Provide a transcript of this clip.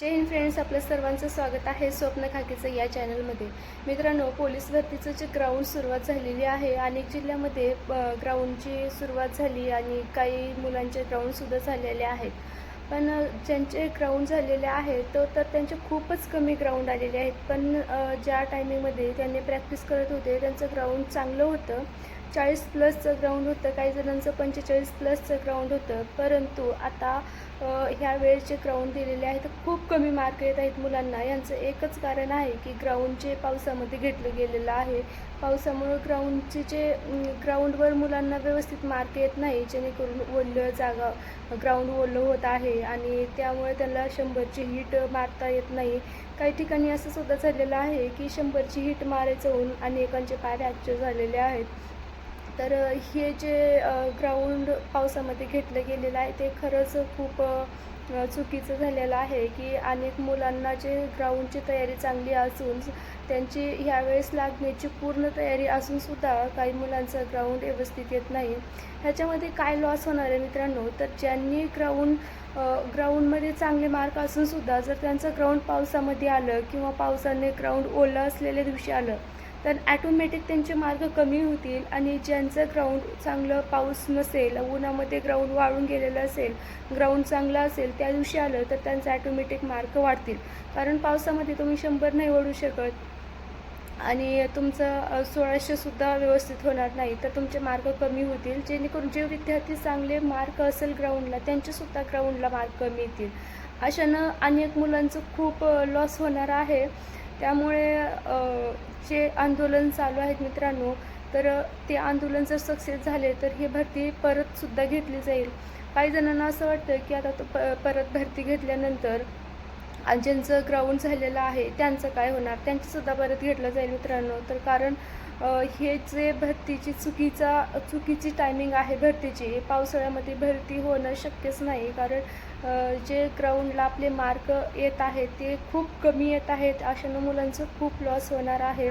जय Hind friends आपलं सर्वांचं स्वागत आहे स्वप्न खाकीचं या चॅनलमध्ये मित्रांनो पोलीस भरतीचं जे ग्राउंड सुरुवात झालेली आहे अनेक जिल्ह्यामध्ये ग्राउंडची सुरुवात झाली आणि काही मुलांचे ग्राउंडसुद्धा झालेले आहेत. पण ज्यांचे ग्राउंड झालेले आहेत तो तर त्यांचे खूपच कमी ग्राउंड आलेले आहेत. पण ज्या टायमिंगमध्ये त्यांनी प्रॅक्टिस करत होते त्यांचं ग्राउंड चांगलं होतं. चाळीस प्लसचं ग्राउंड होतं काही जणांचं पंचेचाळीस प्लसचं ग्राउंड होतं. परंतु आता ह्या वेळेचे ग्राउंड दिलेले आहेत खूप कमी मार्क येत आहेत मुलांना. यांचं एकच कारण आहे की ग्राउंड जे पावसामध्ये घेतलं गेलेलं आहे पावसामुळं ग्राउंडचे जे ग्राउंडवर मुलांना व्यवस्थित मार्क येत नाही. जेणेकरून ओलं जागा ग्राउंड ओलं होत आहे आणि त्यामुळे त्यांना शंभरची हिट मारता येत नाही. काही ठिकाणी असं सुद्धा झालेलं आहे की शंभरची हिट मारायचं होऊन अनेकांचे पाय फ्रॅक्चर झालेले आहेत. तर हे जे ग्राउंड पावसामध्ये घेतलं गेलेलं आहे ते खरंच खूप चुकीचं झालेलं आहे की अनेक मुलांना जे ग्राउंडची तयारी चांगली असून त्यांची ह्यावेळेस लागण्याची पूर्ण तयारी असूनसुद्धा काही मुलांचं ग्राउंड व्यवस्थित येत नाही. ह्याच्यामध्ये काय लॉस होणार आहे मित्रांनो? तर ज्यांनी ग्राउंड ग्राउंडमध्ये चांगले मार्क असूनसुद्धा जर त्यांचं ग्राउंड पावसामध्ये आलं किंवा पावसाने ग्राउंड ओलं असलेल्या दिवशी आलं तर ॲटोमॅटिक त्यांचे मार्ग कमी होतील आणि ज्यांचं ग्राउंड चांगलं पाऊस नसेल उन्हामध्ये ग्राउंड वाळून गेलेलं असेल ग्राउंड चांगलं असेल त्या दिवशी आलं तर त्यांचं ॲटोमॅटिक मार्क वाढतील. कारण पावसामध्ये तुम्ही शंभर नाही ओढू शकत आणि तुमचं सोळाशेसुद्धा व्यवस्थित होणार नाही तर तुमचे मार्क कमी होतील. जेणेकरून जे विद्यार्थी चांगले मार्क असेल ग्राउंडला त्यांचेसुद्धा ग्राउंडला मार्क कमी येतील. अशानं अनेक मुलांचं खूप लॉस होणार आहे. त्यामुळे जे आंदोलन चालू आहेत मित्रांनो तर ते आंदोलन जर सक्सेस झाले तर हे भरती परतसुद्धा घेतली जाईल. काही जणांना असं वाटतं की आता तो प परत भरती घेतल्यानंतर आणि ज्यांचं ग्राउंड झालेलं आहे त्यांचं काय होणार? त्यांचंसुद्धा परत घेतलं जाईल मित्रांनो. तर कारण हे जे भरतीची चुकीचा चुकीची टायमिंग आहे भरतीची पावसाळ्यामध्ये भरती होणं शक्यच नाही. कारण जे ग्राउंडला आपले मार्क येत आहेत ते खूप कमी येत आहेत. अशानं मुलांचं खूप लॉस होणार आहे.